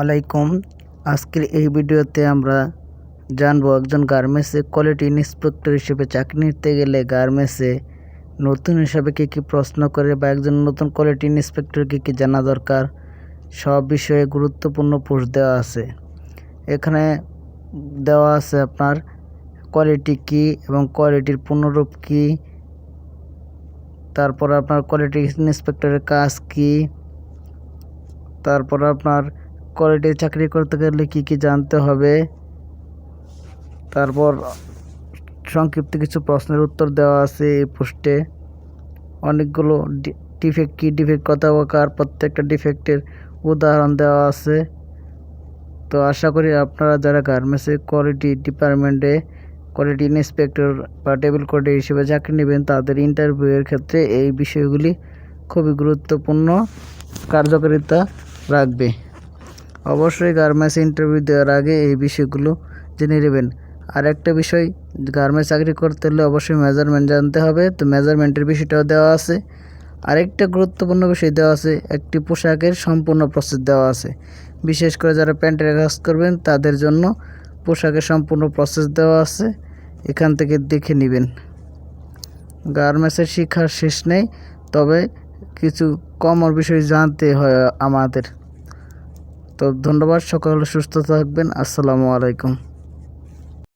আলাইকুম। আজকের এই ভিডিওতে আমরা জানব একজন গার্মেন্টসে কোয়ালিটি ইন্সপেক্টর হিসেবে চাকরি নিতে গেলে গার্মেন্টসে নতুন হিসাবে কী কী প্রশ্ন করে বা একজন নতুন কোয়ালিটি ইন্সপেক্টর কী কী জানা দরকার, সব বিষয়ে গুরুত্বপূর্ণ পোস্ট দেওয়া আছে। এখানে দেওয়া আছে আপনার কোয়ালিটি কী এবং কোয়ালিটির পূর্ণরূপ কী, তারপর আপনার কোয়ালিটি ইন্সপেক্টরের কাজ কী, তারপর আপনার কোয়ালিটি চাকরি করতে গেলে কি কি জানতে হবে? তারপর সংক্ষিপ্ত কিছু প্রশ্নের উত্তর দেওয়া আছে এই পোস্টে। অনেকগুলো ডিফেক্ট কী ডিফেক্ট কত প্রকার প্রত্যেকটা ডিফেক্টের উদাহরণ দেওয়া আছে। তো আশা করি আপনারা যারা গার্মেন্টসের কোয়ালিটি ডিপার্টমেন্টে কোয়ালিটি ইন্সপেক্টর বা টেবিল কোয়ালিটি হিসেবে চাকরি নেবেন, তাদের ইন্টারভিউয়ের ক্ষেত্রে এই বিষয়গুলি খুবই গুরুত্বপূর্ণ, কার্যকারিতা রাখবে। অবশ্যই গার্মেন্টস ইন্টারভিউ দেওয়ার আগে এই বিষয়গুলো জেনে নেবেন। আর একটা বিষয় গার্মেন্টস চাকরি করতে হলে অবশ্যই মেজারমেন্ট জানতে হবে। তো মেজারমেন্টের বিষয়টাও দেওয়া আছে। আরেকটা গুরুত্বপূর্ণ বিষয় দেওয়া আছে, একটি পোশাকের সম্পূর্ণ প্রসেস দেওয়া আছে। বিশেষ করে যারা প্যান্টের কাজ করবেন, তাদের জন্য পোশাকের সম্পূর্ণ প্রসেস দেওয়া আছে। এখান থেকে দেখে নেবেন। গার্মেন্টসের শিক্ষার শেষ নেই, তবে কিছু কমর বিষয় জানতে হয় আমাদের। তো ধন্যবাদ সকলে সুস্থ থাকবেন। আসসালামু আলাইকুম।